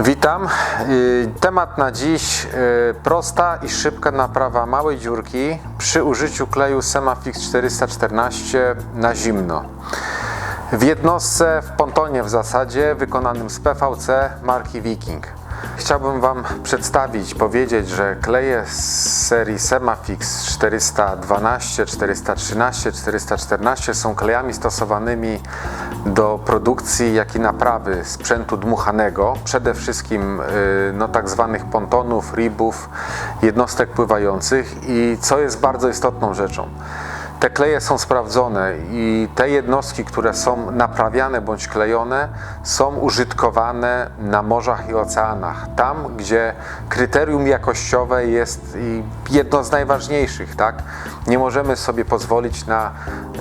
Witam. Y, Temat na dziś y, prosta i szybka naprawa małej dziurki przy użyciu kleju Semafix 414 na zimno. W jednostce w pontonie w zasadzie wykonanym z PVC marki Viking. Chciałbym Wam przedstawić, powiedzieć, że kleje z serii Semafix 412, 413, 414 są klejami stosowanymi do produkcji, jak i naprawy sprzętu dmuchanego, przede wszystkim y, no, tak zwanych pontonów, ribów, jednostek pływających i co jest bardzo istotną rzeczą. Te kleje są sprawdzone i te jednostki, które są naprawiane bądź klejone, są użytkowane na morzach i oceanach. Tam, gdzie kryterium jakościowe jest jedno z najważniejszych, tak? Nie możemy sobie pozwolić na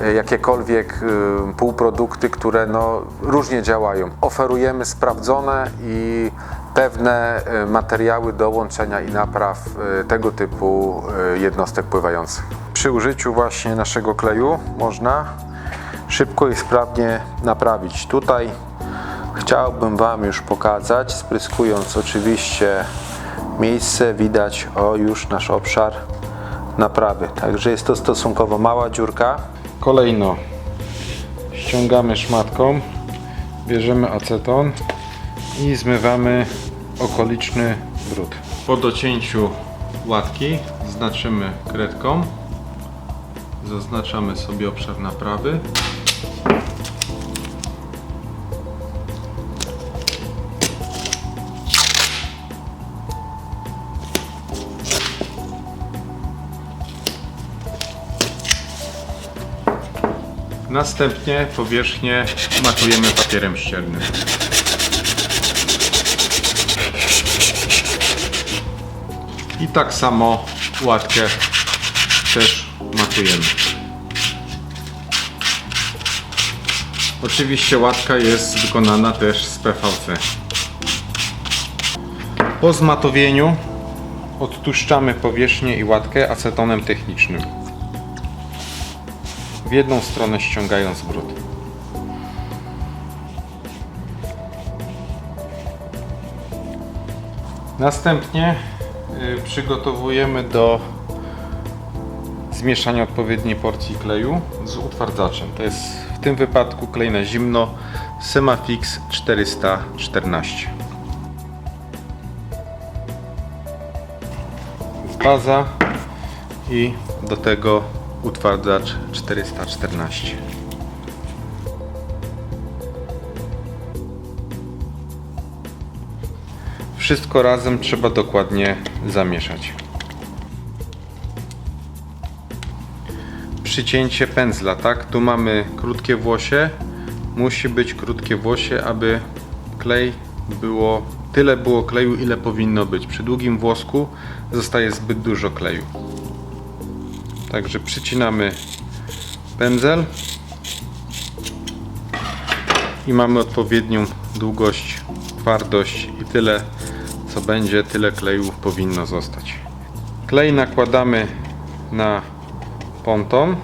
e, jakiekolwiek y, półprodukty, które no, różnie działają. Oferujemy sprawdzone i pewne e, materiały do łączenia i napraw e, tego typu e, jednostek pływających. Przy użyciu właśnie naszego kleju można szybko i sprawnie naprawić. Tutaj chciałbym Wam już pokazać, spryskując oczywiście miejsce, widać o już nasz obszar naprawy. Także jest to stosunkowo mała dziurka. Kolejno ściągamy szmatką, bierzemy aceton i zmywamy okoliczny brud. Po docięciu łatki znaczymy kredką. Zaznaczamy sobie obszar naprawy. Następnie powierzchnię makujemy papierem ściernym. I tak samo łatkę też makujemy. Oczywiście łatka jest wykonana też z PVC. Po zmatowieniu odtłuszczamy powierzchnię i łatkę acetonem technicznym. W jedną stronę ściągając brud. Następnie y, przygotowujemy do zmieszania odpowiedniej porcji kleju z utwardzaczem. To jest w tym wypadku klej na zimno Semafix 414. Baza i do tego utwardzacz 414. Wszystko razem trzeba dokładnie zamieszać. Przycięcie pędzla, tak? Tu mamy krótkie włosie. Musi być krótkie włosie, aby klej było tyle było kleju, ile powinno być. Przy długim włosku zostaje zbyt dużo kleju. Także przycinamy pędzel i mamy odpowiednią długość, twardość i tyle co będzie, tyle kleju powinno zostać. Klej nakładamy na ponton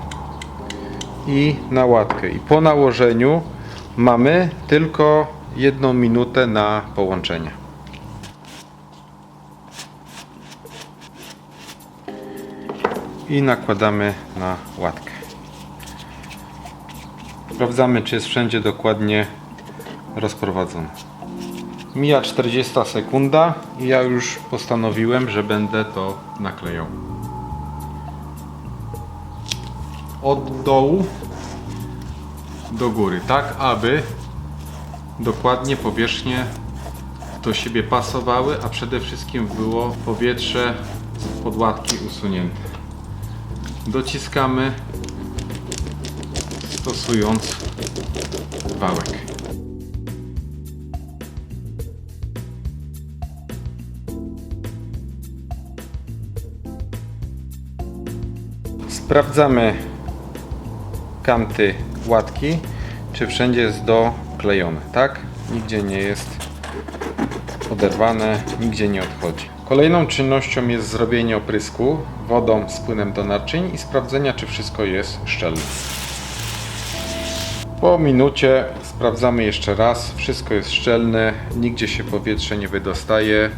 i na łatkę i po nałożeniu mamy tylko jedną minutę na połączenie. i nakładamy na łatkę. Sprawdzamy, czy jest wszędzie dokładnie rozprowadzone. Mija 40 sekunda i ja już postanowiłem, że będę to naklejał. Od dołu do góry, tak aby dokładnie powierzchnie do siebie pasowały, a przede wszystkim było powietrze z podłatki usunięte dociskamy stosując wałek. Sprawdzamy kanty łatki, czy wszędzie jest doklejone, tak? Nigdzie nie jest oderwane, nigdzie nie odchodzi. Kolejną czynnością jest zrobienie oprysku wodą z płynem do naczyń i sprawdzenia, czy wszystko jest szczelne. Po minucie sprawdzamy jeszcze raz. Wszystko jest szczelne, nigdzie się powietrze nie wydostaje.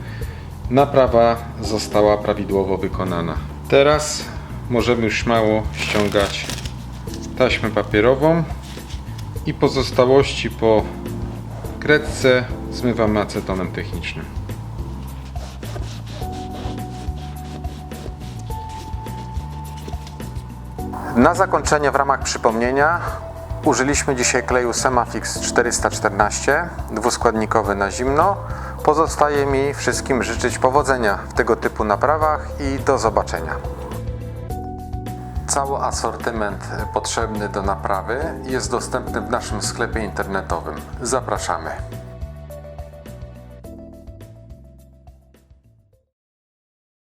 Naprawa została prawidłowo wykonana. Teraz możemy już śmiało ściągać taśmę papierową i pozostałości po kredce zmywamy acetonem technicznym. Na zakończenie w ramach przypomnienia użyliśmy dzisiaj kleju Semafix 414 dwuskładnikowy na zimno. Pozostaje mi wszystkim życzyć powodzenia w tego typu naprawach i do zobaczenia. Cały asortyment potrzebny do naprawy jest dostępny w naszym sklepie internetowym. Zapraszamy.